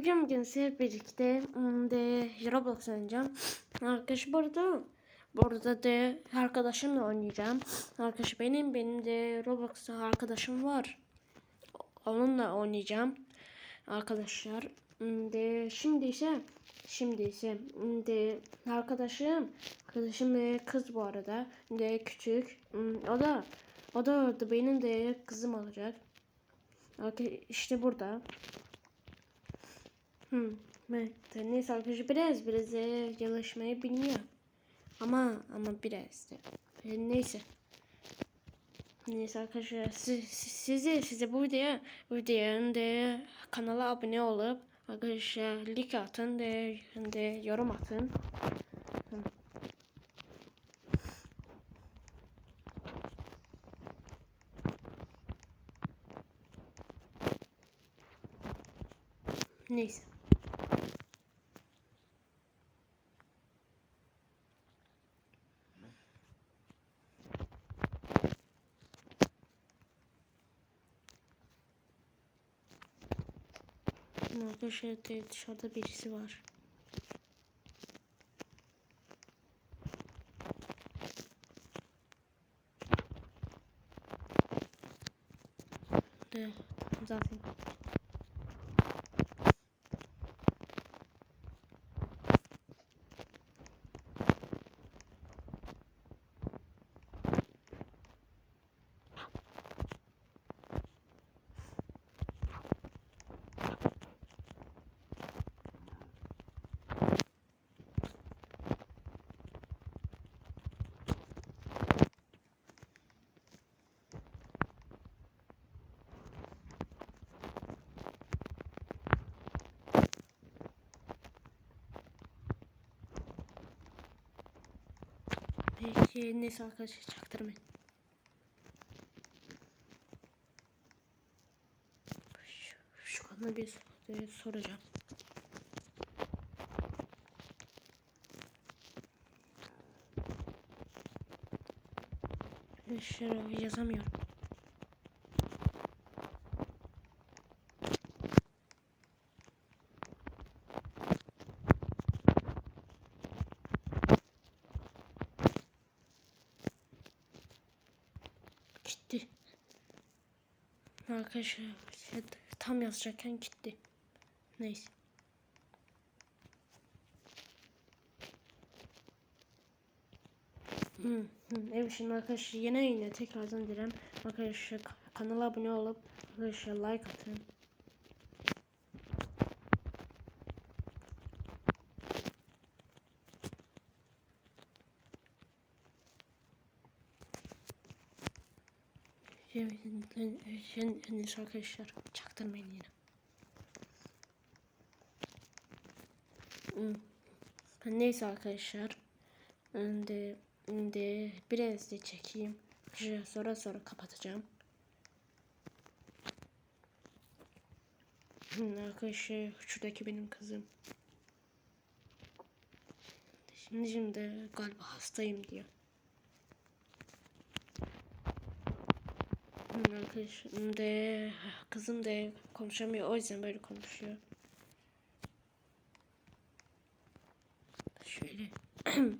Bugün bugün sizlerle birlikte de Roblox oynayacağım. Arkadaş burada burada de arkadaşımla oynayacağım. Arkadaş benim benim de Roblox'ta arkadaşım var. Onunla oynayacağım. Arkadaşlar de şimdi ise şimdi ise de arkadaşım arkadaşım kız bu arada de küçük o da o da benim de kızım olacak. İşte burada. Hmm. Evet. Neyse arkadaşlar biraz biraz çalışmayı bilmiyor. Ama ama biraz da. E, neyse. Neyse arkadaşlar siz, siz- size bu video bu videonun da kanala abone olup arkadaşlar like atın de, de yorum atın. Hı. Neyse. Arkadaşlar de dışarıda birisi var. De zaten. Peki neyse arkadaşlar çaktırmayın. Şu, şu konuda bir soracağım. Şöyle yazamıyorum. Gitti. Arkadaşlar şey, tam yazacakken gitti. Neyse. Hmm, hmm. Evet şimdi arkadaşlar yine yine tekrardan dilerim. Arkadaşlar kanala abone olup arkadaşlar like atın. Şimdi, şimdi arkadaşlar çaktırmayın yine. Hmm. Neyse arkadaşlar. Şimdi, şimdi biraz da çekeyim. Sonra sonra kapatacağım. Hmm, Arkadaşlar şuradaki benim kızım. Şimdi şimdi galiba hastayım diyor. Arkadaşım de kızım da konuşamıyor o yüzden böyle konuşuyor. Şöyle.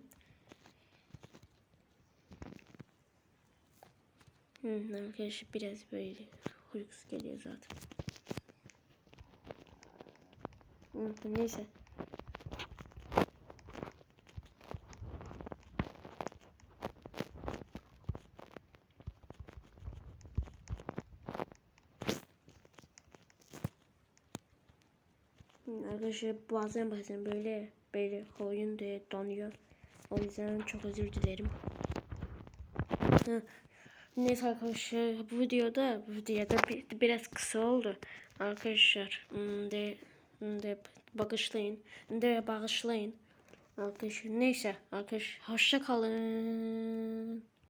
hmm, arkadaşlar biraz böyle uykusu geliyor zaten. Hmm, neyse. Arkadaşlar bazen bazen böyle böyle oyun da donuyor. O yüzden çok özür dilerim. Neyse arkadaşlar bu videoda bu videoda bir, biraz kısa oldu. Arkadaşlar de, de bağışlayın. De bağışlayın. Arkadaşlar neyse arkadaşlar hoşça kalın.